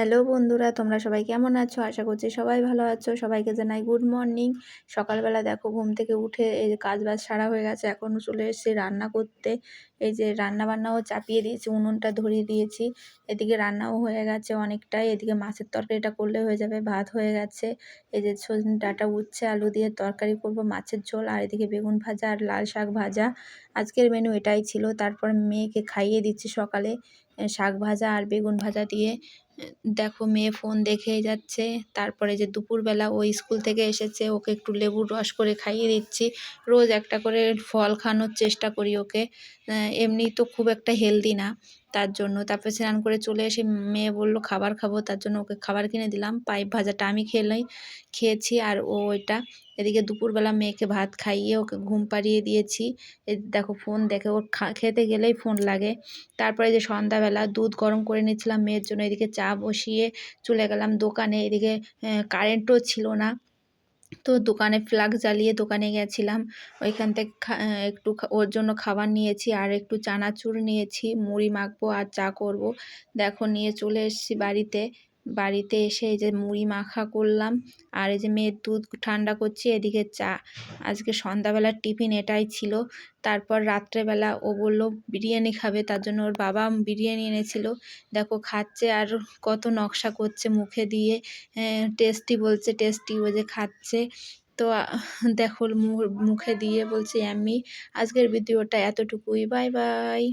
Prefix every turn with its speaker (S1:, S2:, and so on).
S1: Hello বন্ধুরা, তোমরা সবাই কেমন আছো? আশা করছি সবাই ভালো আছো। সবাইকে জানাই গুড মর্নিং সকালবেলা দেখো ঘুম থেকে উঠে এই যে কাজ বাজ সারা হয়ে গেছে, এখন চলে এসেছি রান্না করতে। এই যে রান্না বান্নাও চাপিয়ে দিয়েছি, উনুনটা ধরিয়ে দিয়েছি। এদিকে রান্নাও হয়ে গেছে অনেকটাই। এদিকে মাছের তরকারিটা করলে হয়ে যাবে, ভাত হয়ে গেছে। এই যে সজনে ডাটা উচ্ছে, আলু দিয়ে তরকারি করব, মাছের ঝোল, আর এদিকে বেগুন ভাজা আর লাল শাক ভাজা। আজকের মেনু এটাই ছিল। তারপর মেয়েকে খাইয়ে দিচ্ছি সকালে। শাক ভাজা আর বেগুন ভাজা দিয়ে দেখো মেয়ে ফোন দেখেই যাচ্ছে। তারপরে যে দুপুরবেলা ও স্কুল থেকে এসেছে, ওকে একটু লেবুর রস করে খাইয়ে দিচ্ছি। রোজ একটা করে ফল খাওয়ানোর চেষ্টা করি ওকে। এমনি তো খুব একটা হেলদি না। তার জন্য। তারপরে স্নান করে চলে এসে মেয়ে বলল, খাবার খাব। তার জন্য ওকে খাবার কিনে দিলাম, পাইপ ভাজাটা আমি খেলেই খেয়েছি আর ও ওইটা। এদিকে দুপুরবেলা মেয়েকে ভাত খাইয়ে ওকে ঘুম পাড়িয়ে দিয়েছি। দেখো ফোন দেখে, ওর খেতে গেলেই ফোন লাগে। তারপরে যে সন্ধ্যাবেলা দুধ গরম করে নিচ্ছিলাম মেয়ের জন্য, এদিকে চা বসিয়ে চলে গেলাম দোকানে। এদিকে কারেন্টও ছিল না। তো দোকানে ফ্লাগ জ্বালিয়ে দোকানে গেছিলাম। ওইখান থেকে একটু ওর জন্য খাবার নিয়েছি আর একটু চানাচুর নিয়েছি। মুড়ি মাখবো আর চা করব। দেখো নিয়ে চলে এসেছি বাড়িতে। বাড়িতে এসে এই যে মুড়ি মাখা করলাম, আর এই যে মেয়ের দুধ ঠান্ডা করছি, এদিকে চা। আজকে সন্ধ্যাবেলার টিফিন এটাই ছিল। তারপর রাত্রেবেলা ও বলল, বিরিয়ানি খাবে। তার জন্য ওর বাবা বিরিয়ানি এনেছিল। দেখো, খাচ্ছে আর কত নকশা করছে মুখে দিয়ে। টেস্টি বলছে, টেস্টি ও যে খাচ্ছে। তো দেখো মুখে দিয়ে বলছে আমি আজকের ভিডিওটা এতটুকুই। Bye bye.